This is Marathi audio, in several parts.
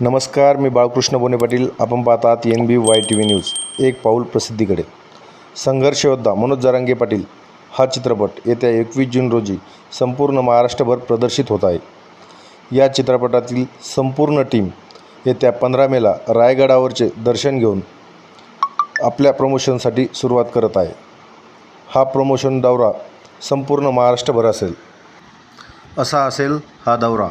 नमस्कार मी बाळकृष्ण बोने पाटील. आपण पाहतात N B Y T V news एक पाऊल प्रसिद्धीकडे. संघर्ष योद्धा मनोज जरांगे पाटील. हा चित्रपट येत्या एकवीस जून रोजी संपूर्ण महाराष्ट्रभर प्रदर्शित होत आहे. या चित्रपटातील संपूर्ण टीम येत्या पंधरा मेला रायगडावरचे दर्शन घेऊन आपल्या प्रमोशनसाठी सुरुवात करत आहे. हा प्रमोशन दौरा संपूर्ण महाराष्ट्रभर असेल. असा असेल हा दौरा.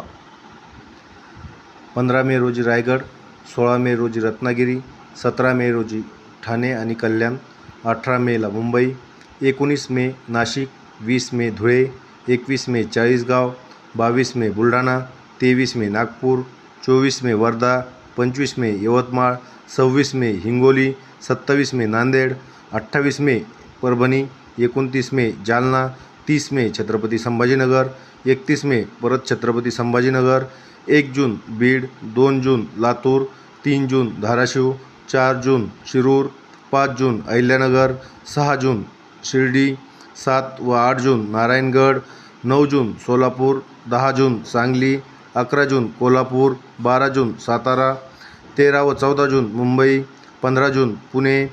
पंधरा मे रोजी रायगड सोळा मे रोजी रत्नागिरी सतरा मे रोजी ठाणे आणि कल्याण अठरा मेला मुंबई एकोणीस मे नाशिक वीस मे धुळे एकवीस मे चाळीसगाव बावीस मे बुलढाणा तेवीस मे नागपूर चोवीस मे वर्धा पंचवीस मे यवतमाळ सव्वीस मे हिंगोली सत्तावीस मे नांदेड अठ्ठावीस मे परभणी एकोणतीस मे जालना तीस मे छत्रपती संभाजीनगर एकतीस मे परत छत्रपती संभाजीनगर एक जून बीड दोन जून लातूर तीन जून धाराशिव चार जून शिरूर पाच जून अहिल्यानगर सहा जून शिर्डी सात व आठ जून नारायणगड नऊ जून सोलापूर दहा जून सांगली अकरा जून कोल्हापूर बारा जून सातारा तेरा व चौदा जून मुंबई पंधरा जून पुणे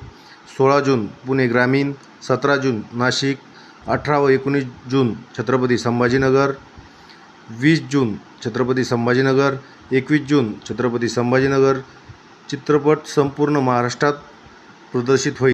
सोळा जून पुणे ग्रामीण सतरा जून नाशिक अठरा व एकोणीस जून छत्रपती संभाजीनगर वीस जून छत्रपती संभाजीनगर एकवीस जून छत्रपती संभाजीनगर चित्रपट संपूर्ण महाराष्ट्रात प्रदर्शित होईल.